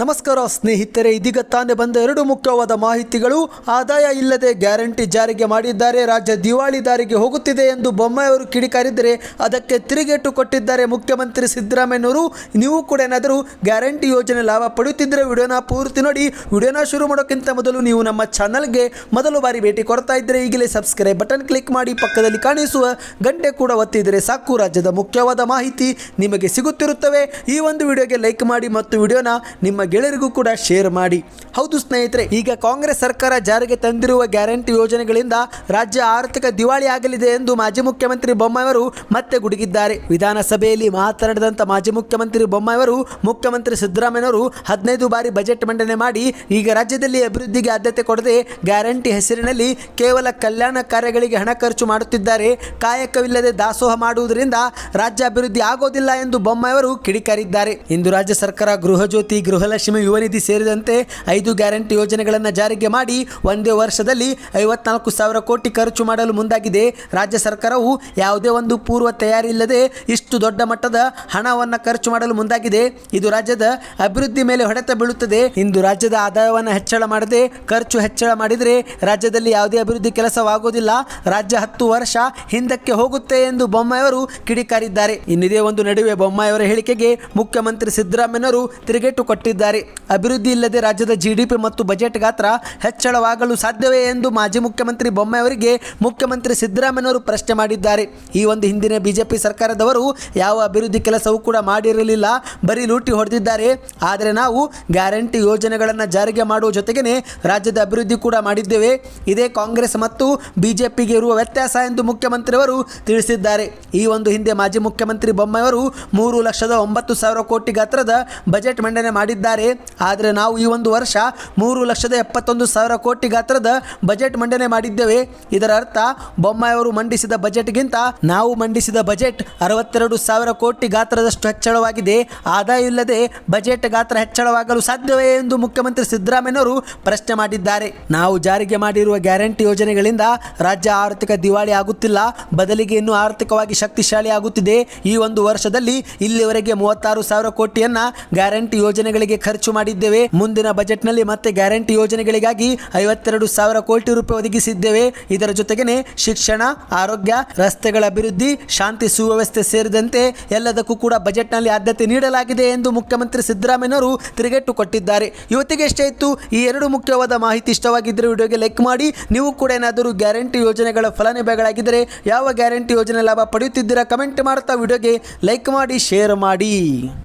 ನಮಸ್ಕಾರ ಸ್ನೇಹಿತರೆ, ಇದೀಗ ತಾನೇ ಬಂದ ಎರಡು ಮುಖ್ಯವಾದ ಮಾಹಿತಿಗಳು. ಆದಾಯ ಇಲ್ಲದೆ ಗ್ಯಾರಂಟಿ ಜಾರಿಗೆ ಮಾಡಿದ್ದಾರೆ, ರಾಜ್ಯ ದಿವಾಳಿ ದಾರಿಗೆ ಹೋಗುತ್ತಿದೆ ಎಂದು ಬೊಮ್ಮಾಯಿಯವರು ಕಿಡಿಕಾರಿದ್ದರೆ ಅದಕ್ಕೆ ತಿರುಗೇಟು ಕೊಟ್ಟಿದ್ದಾರೆ ಮುಖ್ಯಮಂತ್ರಿ ಸಿದ್ದರಾಮಯ್ಯನವರು. ನೀವು ಕೂಡ ಏನಾದರೂ ಗ್ಯಾರಂಟಿ ಯೋಜನೆ ಲಾಭ ಪಡೆಯುತ್ತಿದ್ದರೆ ವಿಡಿಯೋನ ಪೂರ್ತಿ ನೋಡಿ. ವಿಡಿಯೋನ ಶುರು ಮಾಡೋಕ್ಕಿಂತ ಮೊದಲು ನೀವು ನಮ್ಮ ಚಾನಲ್ಗೆ ಮೊದಲು ಬಾರಿ ಭೇಟಿ ಕೊಡ್ತಾ ಇದ್ದರೆ, ಈಗಲೇ ಸಬ್ಸ್ಕ್ರೈಬ್ ಬಟನ್ ಕ್ಲಿಕ್ ಮಾಡಿ ಪಕ್ಕದಲ್ಲಿ ಕಾಣಿಸುವ ಗಂಟೆ ಕೂಡ ಒತ್ತಿದರೆ ಸಾಕು. ರಾಜ್ಯದ ಮುಖ್ಯವಾದ ಮಾಹಿತಿ ನಿಮಗೆ ಸಿಗುತ್ತಿರುತ್ತವೆ. ಈ ಒಂದು ವಿಡಿಯೋಗೆ ಲೈಕ್ ಮಾಡಿ ಮತ್ತು ವಿಡಿಯೋನ ನಿಮ್ಮ ಗೆಳೆಯರಿಗೂ ಕೂಡ ಶೇರ್ ಮಾಡಿ. ಹೌದು ಸ್ನೇಹಿತರೆ, ಈಗ ಕಾಂಗ್ರೆಸ್ ಸರ್ಕಾರ ಜಾರಿಗೆ ತಂದಿರುವ ಗ್ಯಾರಂಟಿ ಯೋಜನೆಗಳಿಂದ ರಾಜ್ಯ ಆರ್ಥಿಕ ದಿವಾಳಿ ಆಗಲಿದೆ ಎಂದು ಮಾಜಿ ಮುಖ್ಯಮಂತ್ರಿ ಬೊಮ್ಮಾಯಿಯವರು ಮತ್ತೆ ಗುಡುಗಿದ್ದಾರೆ. ವಿಧಾನಸಭೆಯಲ್ಲಿ ಮಾತನಾಡಿದಂಥ ಮಾಜಿ ಮುಖ್ಯಮಂತ್ರಿ ಬೊಮ್ಮಾಯಿಯವರು, ಮುಖ್ಯಮಂತ್ರಿ ಸಿದ್ದರಾಮಯ್ಯವರು ಹದಿನೈದು ಬಾರಿ ಬಜೆಟ್ ಮಂಡನೆ ಮಾಡಿ ಈಗ ರಾಜ್ಯದಲ್ಲಿ ಅಭಿವೃದ್ಧಿಗೆ ಆದ್ಯತೆ ಕೊಡದೆ ಗ್ಯಾರಂಟಿ ಹೆಸರಿನಲ್ಲಿ ಕೇವಲ ಕಲ್ಯಾಣ ಕಾರ್ಯಗಳಿಗೆ ಹಣ ಖರ್ಚು ಮಾಡುತ್ತಿದ್ದಾರೆ. ಕಾಯಕವಿಲ್ಲದೆ ದಾಸೋಹ ಮಾಡುವುದರಿಂದ ರಾಜ್ಯ ಅಭಿವೃದ್ಧಿ ಆಗೋದಿಲ್ಲ ಎಂದು ಬೊಮ್ಮಾಯಿಯವರು ಕಿಡಿಕಾರಿದ್ದಾರೆ. ಇಂದು ರಾಜ್ಯ ಸರ್ಕಾರ ಗೃಹ ಜ್ಯೋತಿ ಗೃಹಲಕ್ಷ್ಮಿ ಯುವ ನಿಧಿ ಸೇರಿದಂತೆ ಐದು ಗ್ಯಾರಂಟಿ ಯೋಜನೆಗಳನ್ನು ಜಾರಿಗೆ ಮಾಡಿ ಒಂದೇ ವರ್ಷದಲ್ಲಿ ಐವತ್ನಾಲ್ಕು ಸಾವಿರ ಕೋಟಿ ಖರ್ಚು ಮಾಡಲು ಮುಂದಾಗಿದೆ. ರಾಜ್ಯ ಸರ್ಕಾರವು ಯಾವುದೇ ಒಂದು ಪೂರ್ವ ತಯಾರಿ ಇಲ್ಲದೆ ಇಷ್ಟು ದೊಡ್ಡ ಮಟ್ಟದ ಹಣವನ್ನು ಖರ್ಚು ಮಾಡಲು ಮುಂದಾಗಿದೆ. ಇದು ರಾಜ್ಯದ ಅಭಿವೃದ್ಧಿ ಮೇಲೆ ಹೊಡೆತ ಬೀಳುತ್ತದೆ. ಇಂದು ರಾಜ್ಯದ ಆದಾಯವನ್ನು ಹೆಚ್ಚಳ ಮಾಡದೆ, ಖರ್ಚು ಹೆಚ್ಚಳ ಮಾಡಿದರೆ ರಾಜ್ಯದಲ್ಲಿ ಯಾವುದೇ ಅಭಿವೃದ್ಧಿ ಕೆಲಸವಾಗುವುದಿಲ್ಲ ರಾಜ್ಯ ಹತ್ತು ವರ್ಷ ಹಿಂದಕ್ಕೆ ಹೋಗುತ್ತೆ ಎಂದು ಬೊಮ್ಮಾಯಿಯವರು ಕಿಡಿಕಾರಿದ್ದಾರೆ. ಇನ್ನಿದೇ ಒಂದು ನಡುವೆ ಬೊಮ್ಮಾಯಿಯವರ ಹೇಳಿಕೆಗೆ ಮುಖ್ಯಮಂತ್ರಿ ಸಿದ್ದರಾಮಯ್ಯನವರು ತಿರುಗೇಟು ಕೊಟ್ಟಿದ್ದಾರೆ. ಅಭಿವೃದ್ಧಿ ಇಲ್ಲದೆ ರಾಜ್ಯದ ಜಿಡಿಪಿ ಮತ್ತು ಬಜೆಟ್ ಗಾತ್ರ ಹೆಚ್ಚಳವಾಗಲು ಸಾಧ್ಯವೇ ಎಂದು ಮಾಜಿ ಮುಖ್ಯಮಂತ್ರಿ ಬೊಮ್ಮೆಯವರಿಗೆ ಮುಖ್ಯಮಂತ್ರಿ ಸಿದ್ದರಾಮಯ್ಯವರು ಪ್ರಶ್ನೆ ಮಾಡಿದ್ದಾರೆ. ಈ ಒಂದು ಹಿಂದಿನ ಬಿಜೆಪಿ ಸರ್ಕಾರದವರು ಯಾವ ಅಭಿವೃದ್ಧಿ ಕೆಲಸವೂ ಕೂಡ ಮಾಡಿರಲಿಲ್ಲ, ಬರೀ ಲೂಟಿ ಹೊಡೆದಿದ್ದಾರೆ. ಆದರೆ ನಾವು ಗ್ಯಾರಂಟಿ ಯೋಜನೆಗಳನ್ನು ಜಾರಿಗೆ ಮಾಡುವ ಜೊತೆಗೇನೆ ರಾಜ್ಯದ ಅಭಿವೃದ್ಧಿ ಕೂಡ ಮಾಡಿದ್ದೇವೆ. ಇದೇ ಕಾಂಗ್ರೆಸ್ ಮತ್ತು ಬಿಜೆಪಿಗೆ ಇರುವ ವ್ಯತ್ಯಾಸ ಎಂದು ಮುಖ್ಯಮಂತ್ರಿಯವರು ತಿಳಿಸಿದ್ದಾರೆ. ಈ ಒಂದು ಹಿಂದೆ ಮಾಜಿ ಮುಖ್ಯಮಂತ್ರಿ ಬೊಮ್ಮೆಯವರು ಮೂರು ಲಕ್ಷದ ಒಂಬತ್ತು ಸಾವಿರ ಕೋಟಿ ಗಾತ್ರದ ಬಜೆಟ್ ಮಂಡನೆ ಮಾಡಿದ್ದಾರೆ. ಆದರೆ ನಾವು ಈ ಒಂದು ವರ್ಷ ಮೂರು ಲಕ್ಷದ ಎಪ್ಪತ್ತೊಂದು ಸಾವಿರ ಕೋಟಿ ಗಾತ್ರದ ಬಜೆಟ್ ಮಂಡನೆ ಮಾಡಿದ್ದೇವೆ. ಇದರ ಅರ್ಥ ಬೊಮ್ಮಾಯಿಯವರು ಮಂಡಿಸಿದ ಬಜೆಟ್ಗಿಂತ ನಾವು ಮಂಡಿಸಿದ ಬಜೆಟ್ ಅರವತ್ತೆರಡು ಸಾವಿರ ಕೋಟಿ ಗಾತ್ರದಷ್ಟು ಹೆಚ್ಚಳವಾಗಿದೆ. ಆದಾಯ ಇಲ್ಲದೆ ಬಜೆಟ್ ಗಾತ್ರ ಹೆಚ್ಚಳವಾಗಲು ಸಾಧ್ಯವೇ ಎಂದು ಮುಖ್ಯಮಂತ್ರಿ ಸಿದ್ದರಾಮಯ್ಯವರು ಪ್ರಶ್ನೆ ಮಾಡಿದ್ದಾರೆ. ನಾವು ಜಾರಿಗೆ ಮಾಡಿರುವ ಗ್ಯಾರಂಟಿ ಯೋಜನೆಗಳಿಂದ ರಾಜ್ಯ ಆರ್ಥಿಕ ದಿವಾಳಿ ಆಗುತ್ತಿಲ್ಲ. ಬದಲಿಗೆ ಇನ್ನೂ ಆರ್ಥಿಕವಾಗಿ ಶಕ್ತಿಶಾಲಿ ಆಗುತ್ತಿದೆ. ಈ ಒಂದು ವರ್ಷದಲ್ಲಿ ಇಲ್ಲಿವರೆಗೆ ಮೂವತ್ತಾರು ಸಾವಿರ ಕೋಟಿಯನ್ನು ಗ್ಯಾರಂಟಿ ಯೋಜನೆಗಳಿಗೆ ಖರ್ಚು ಮಾಡಿದ್ದೇವೆ. ಮುಂದಿನ ಬಜೆಟ್ನಲ್ಲಿ ಮತ್ತೆ ಗ್ಯಾರಂಟಿ ಯೋಜನೆಗಳಿಗಾಗಿ ಐವತ್ತೆರಡು ಸಾವಿರ ಕೋಟಿ ರೂಪಾಯಿ ಒದಗಿಸಿದ್ದೇವೆ. ಇದರ ಜೊತೆಗೇನೆ ಶಿಕ್ಷಣ, ಆರೋಗ್ಯ, ರಸ್ತೆಗಳ ಅಭಿವೃದ್ಧಿ, ಶಾಂತಿ ಸುವ್ಯವಸ್ಥೆ ಸೇರಿದಂತೆ ಎಲ್ಲದಕ್ಕೂ ಕೂಡ ಬಜೆಟ್ನಲ್ಲಿ ಆದ್ಯತೆ ನೀಡಲಾಗಿದೆ ಎಂದು ಮುಖ್ಯಮಂತ್ರಿ ಸಿದ್ದರಾಮಯ್ಯನವರು ತಿರುಗೇಟು ಕೊಟ್ಟಿದ್ದಾರೆ. ಇವತ್ತಿಗೆ ಎಷ್ಟೇ ಇತ್ತು, ಈ ಎರಡು ಮುಖ್ಯವಾದ ಮಾಹಿತಿ ಇಷ್ಟವಾಗಿದ್ದರೆ ವಿಡಿಯೋಗೆ ಲೈಕ್ ಮಾಡಿ. ನೀವು ಕೂಡ ಏನಾದರೂ ಗ್ಯಾರಂಟಿ ಯೋಜನೆಗಳ ಫಲಾನುಭವಿಗಳಾಗಿದ್ದರೆ ಯಾವ ಗ್ಯಾರಂಟಿ ಯೋಜನೆ ಲಾಭ ಪಡೆಯುತ್ತಿದ್ದೀರಾ, ಕಮೆಂಟ್ ಮಾಡ್ತಾ ವಿಡಿಯೋಗೆ ಲೈಕ್ ಮಾಡಿ, ಶೇರ್ ಮಾಡಿ.